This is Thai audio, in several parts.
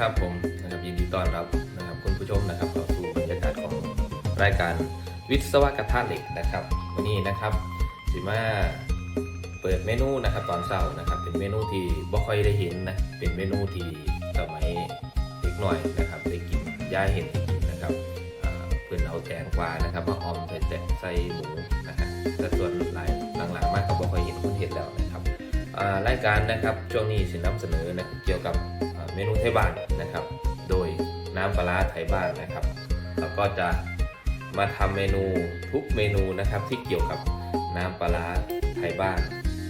ครับผมนะครับยินดีต้อนรับนะครับคุณผู้ชมนะครับเข้าสู่บรรยากาศของรายการวิศวกระทะเหล็กนะครับ วันนี้นะครับสิมาเปิดเมนูนะครับตอนเช้านะครับ เป็นเมนูที่บ่ค่อยได้เห็นนะเป็นเมนูที่สมัยเด็กหน่อยนะครับได้กินย่าเห็นได้กินนะครับเพื่อนเอาแตงกวานะครับมาออมใส่แตงใส่หมูนะครับแต่ส่วนหลายหลังๆมากก็บ่ค่อยเห็นคนเห็นแล้วนะครับรายการนะครับช่วงนี้สินำเสนอนะเกี่ยวกับ เมนูไทยบ้านนะครับ โดยน้ำปลาร้าไทยบ้านนะครับแล้วก็จะมาทำเมนูทุกเมนูนะครับที่เกี่ยวกับน้ำปลาร้าไทยบ้าน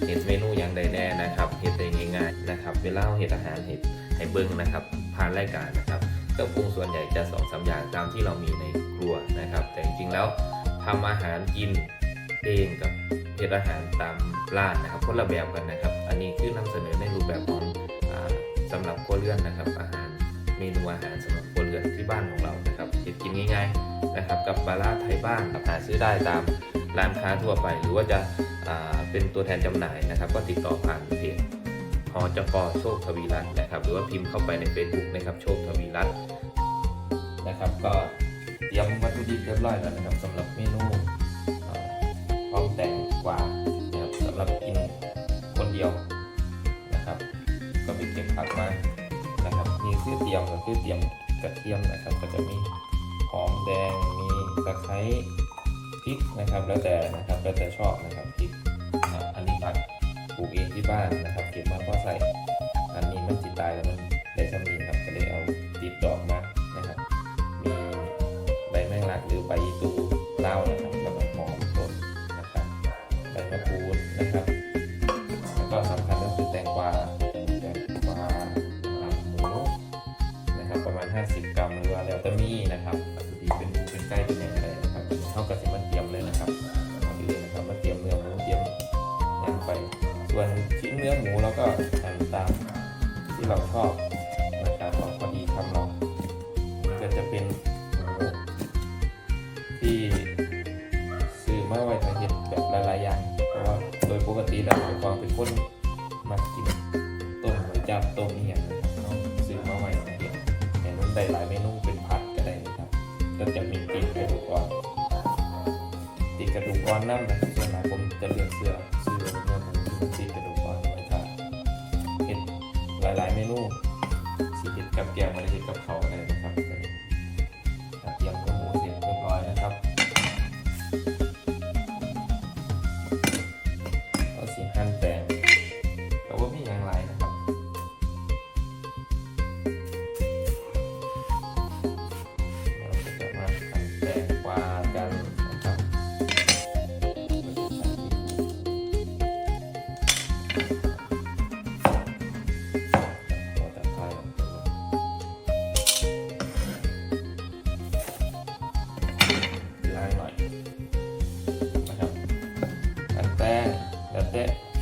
เห็ดเมนูอย่างใดแน่นะครับเห็ดได้ง่ายๆนะครับ เวลาเราเห็ดอาหารเห็ดให้เบิ้งนะครับผ่านรายการนะครับเครื่องปรุงส่วนใหญ่จะสองสามอย่างตามที่เรามีในครัวนะครับ แต่จริงๆแล้วทำอาหารกินเองกับเห็ดอาหารตามร้านนะครับคนละแบบกันนะครับ อันนี้คือนำเสนอในรูปแบบของ อาสำหรับครัวเรือนนะครับ อาหารเมนูอาหารสำหรับครัวเรือนที่บ้านของเรานะครับเห็ดกินง่ายๆนะครับ กับปลาร้าไทยบ้านครับหาซื้อได้ตามร้านค้าทั่วไป หรือว่าจะาเป็นตัวแทนจำหน่ายนะครับ ก็ติดต่อผ่านเพจหอจกโชคทวีรัตน์นะครับ หรือว่าพิมพ์เข้าไปใน Facebook นะครับโชคทวีรัตน์นะครับก็เตรียมวัตถุดิบเรียบร้อยแล้วนะครับสำหรับเมนูอ่าพร้อมแต่งกว่า คือเตรียมก็คือเตรียมกระเทียมนะครับ ก็จะมีหอมแดงมีตะไคร้พริกนะครับ แล้วแต่นะครับแล้วแต่ชอบนะครับพริกอันนี้ผักปลูกเองที่บ้านนะครับ เก็บมาก็ใส่ อันนี้มันจิตายแล้วมันได้สมีครับก็เลยเอาติดดอกมานะครับ มีใบแมงลักหรือใบอีตู เราชอบนะครับเอาพอดีคำเราก็จะเป็นที่ซื้อมาไว้ทำเห็ดแบบหลายๆอย่างเพราะว่าโดยปกติแล้วเป็นความเป็นคนมากินต้มหมูจับต้มนี่อย่างนะครับเราซื้อมาไว้ทำเห็ดเห็นมันได้หลายเมนูเป็นผัดก็ได้นะครับก็จะมีตีนกระดูกอ่อนตีนกระดูกอ่อนนั่นนะ นูสีเห็ดกับแกงมาได้เห็ดกับเขา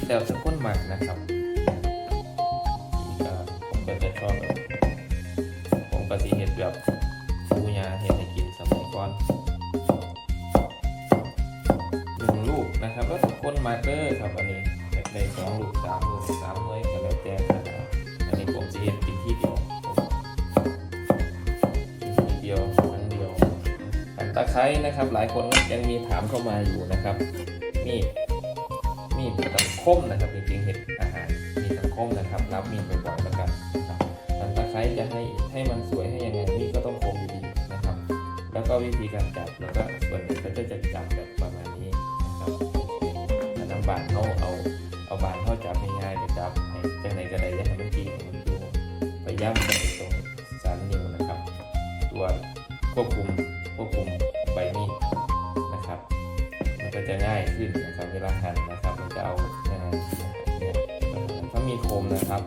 แต่แล้วแต่คนหมักนะครับนี่ก็ผมก็จะชอบแบบผมก็สีเห็ดแบบปูยาเห็ดให้กินสมัยก่อนหนึ่งลูกนะครับ แล้วทุกคนมาเตอร์ครับอันนี้อยากได้สองลูกสามลูกสามหน่วยก็แล้วแต่นะครับอันนี้ผมจะเห็ดกินที่เดียวทีเดียวครั้งเดียวอันตะไคร้นะครับ หลายคนยังมีถามเข้ามาอยู่นะครับมี ดมีดตะคมนะครับจริงๆเห็ดอาหารมีตะคมนะครับ รับมีบ่อยๆแล้วกันนะครับหั่นตะไคร้จะให้ให้มันสวยให้ยังไงนี่ก็ต้องคมอยู่ดีนะครับ แล้วก็วิธีการจับแล้วก็ส่วนหนึ่งก็จะจะจับแบบประมาณนี้นะครับแต่น้ำบานเขาเอาเอาบานเขาจับง่ายๆไปจับให้จังไหนก็ได้อยังให้มันกีให้มันดูไปย่ำไปตรงสันนิ้วนะครับ ตัวควบคุมควบคุม ขึ้นนะครับ เวลาหั่นนะครับมันจะเอาเนี่ยถ้ามีคมนะครับ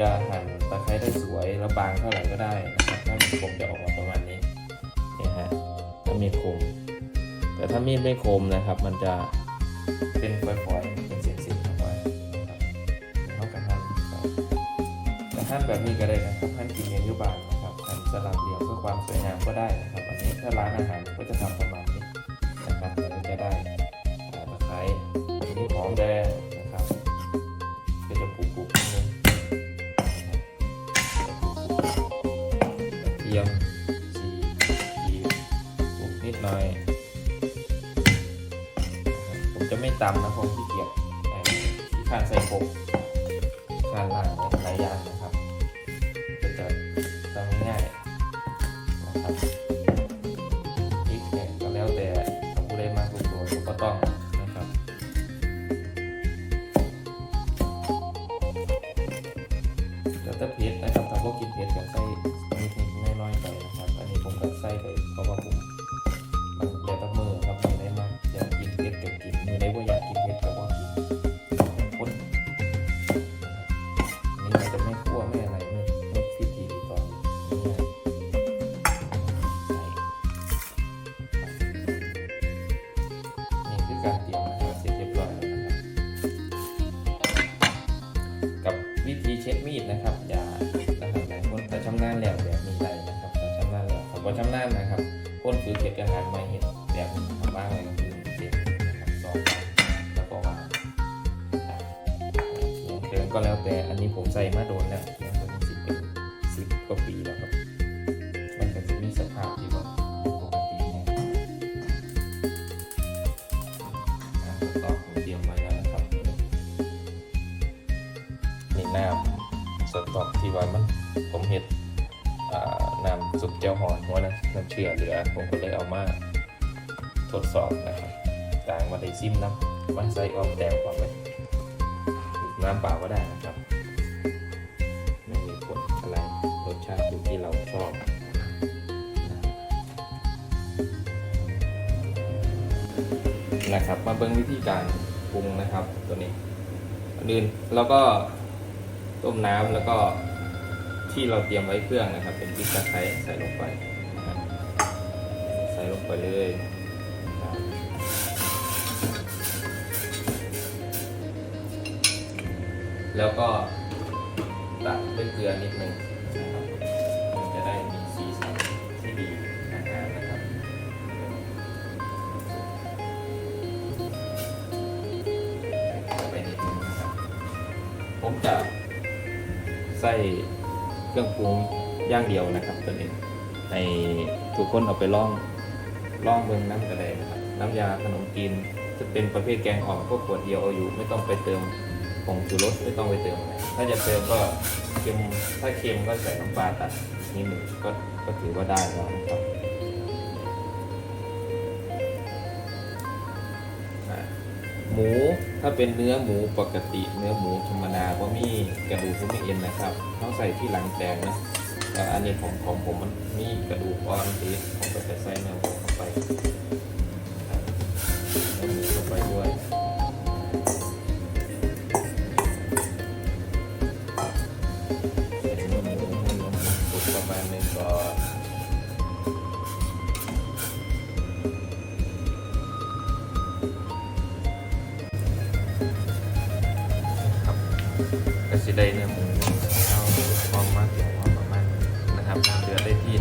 จะหั่นตะไคร้ได้สวยแล้วบางเท่าไหร่ก็ได้นะครับถ้ามีคมจะออกมาประมาณนี้นี่ฮะถ้ามีคม แต่ถ้ามีดไม่คมนะครับ มันจะเป็นฝอยๆเป็นเส้นๆออกมานะครับเท่ากับหั่นแต่หั่นแบบนี้ก็ได้นะครับหั่นกินเองอยู่บ้านนะครับหั่นสลับเหลี่ยมเพื่อความสวยงามก็ได้นะครับอันนี้ถ้าร้านอาหารก็จะทำประมาณนี้นะครับเราจะได้ อมแดงนะครับก็จะปลูกๆนิดนึงเทียมจีจีปลูกนิดหน่อย ผมจะไม่ตำนะผมขี้เกียจขี้ขานใส่ปกกานล้างหลายอย่างนะครับ ก็จะทำง่ายนะครับ ผมใส่มาโดนแล้วเพียงตันสิบเป็นสิบกว่าปีแล้วครับ มันก็จะมีสภาพที่ว่าปกติเนี่ยอะต่อผมเตรียมไว้แล้วนะครับนี่น้ำสต๊อกที่ว่ามันผมเห็ดน้ำซุปเจียวหอนหัวนะน้ำเชื่อเหลือผมก็เลยเอามาทดสอบนะครับต่างมาได้ซิมน้ำมาใส่ออมแต้มความไปน้ำเปล่าก็ได้นะครับ นะครับ มาเบิ่งวิธีการปรุงนะครับตัวนี้อื่นแล้วก็ต้มน้ำแล้วก็ที่เราเตรียมไว้เครื่องนะครับ เป็นพริกตะไคร้ใส่ลงไปใส่ลงไปเลยแล้วก็ตัดด้วยเกลือนิดนึง เครื่องปรุงอย่างเดียวนะครับตัวนี้ให้ทุกคนเอาไปล่องล่องเบิ่งน้ำกระไดนะครับน้ำยาขนมจีนจะเป็นประเภทแกงอ่อมพวกขวดเดียวเอาอยู่ ไม่ต้องไปเติมผงชูรสไม่ต้องไปเติมอะไรถ้าจะเติมก็เค็มถ้าเค็มก็ใส่น้ำปลาตัดนิดหนึ่งก็ก็ถือว่าได้แล้วนะครับหมู ถ้าเป็นเนื้อหมูปกติ เนื้อหมูธรรมดาก็มีกระดูกก็มีเอ็นนะครับเขาใส่ที่หลังแตงนะแต่อันนี้ของของผมมันมีกระดูกอ่อนทีผมก็จะใส่เนื้อหมูเข้าไป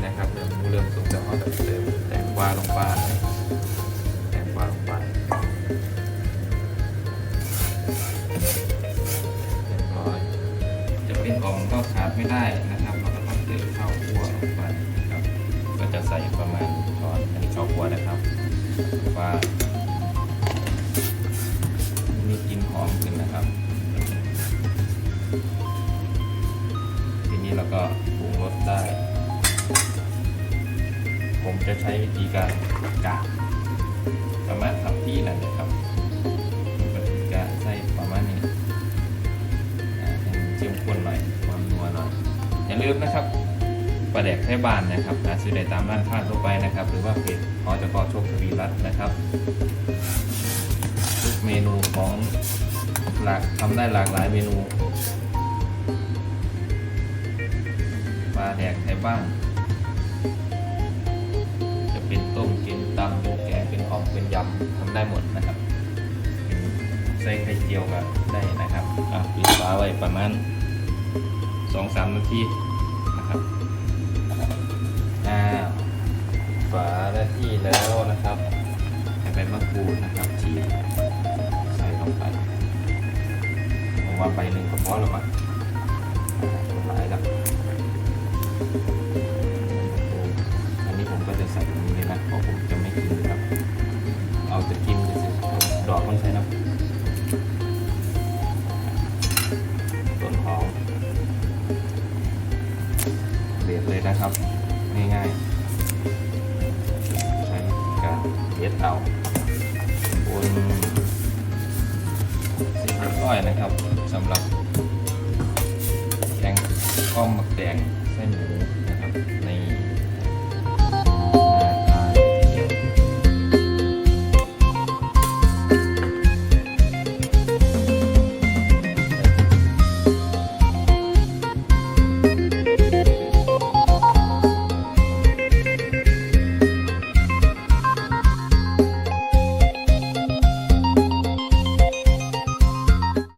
นะครับเรื่อหมูเริ่มสุกแล้วเราจะเติมแตงกวาลงไปแตงกวาลงไปเรียบร้อยจะเป็นอ่อมก็ขาดไม่ได้นะครับ เราก็ต้องเติมข้าวคั่วลงไปนะครับ ก็จะใส่ประมาณช้อนอันนี้ข้าวคั่วนะครับว่า เข้มข้นหน่อยความนัวหน่อยอย่าลืมนะครับปลาแดกไทยบ้านนะครับหาซื้อได้ตามร้านค้าทั่วไปนะครับ หรือว่าเพจขอจะกอโชคทวีรัตน์นะครับทุกเมนูของหลากทำได้หลากหลายเมนูปลาแดกไทยบ้านจะเป็นต้มกินตำเป็นแกงเป็นออมเป็นยำทำได้หมดนะครับ ใส่ไข่เจียวก็ได้นะครับอะปิดฝาไว้ประมาณสองสามนาทีนะครับอ่าฝาได้ที่แล้วนะครับให้ใบมะกรูดนะครับฉีกใส่ลงไปผมว่าใบหนึ่งก็พอแล้วมั้งอ่าหลายแล้วอันนี้ผมก็จะใส่ตรงนี้เลยนะเพราะผม เลยนะครับ ง่ายๆ ใช้การเย็ดเอาบนสีเรียบร้อยนะครับสำหรับแกงก้อมหมักแดงเส้นหมูนะครับใน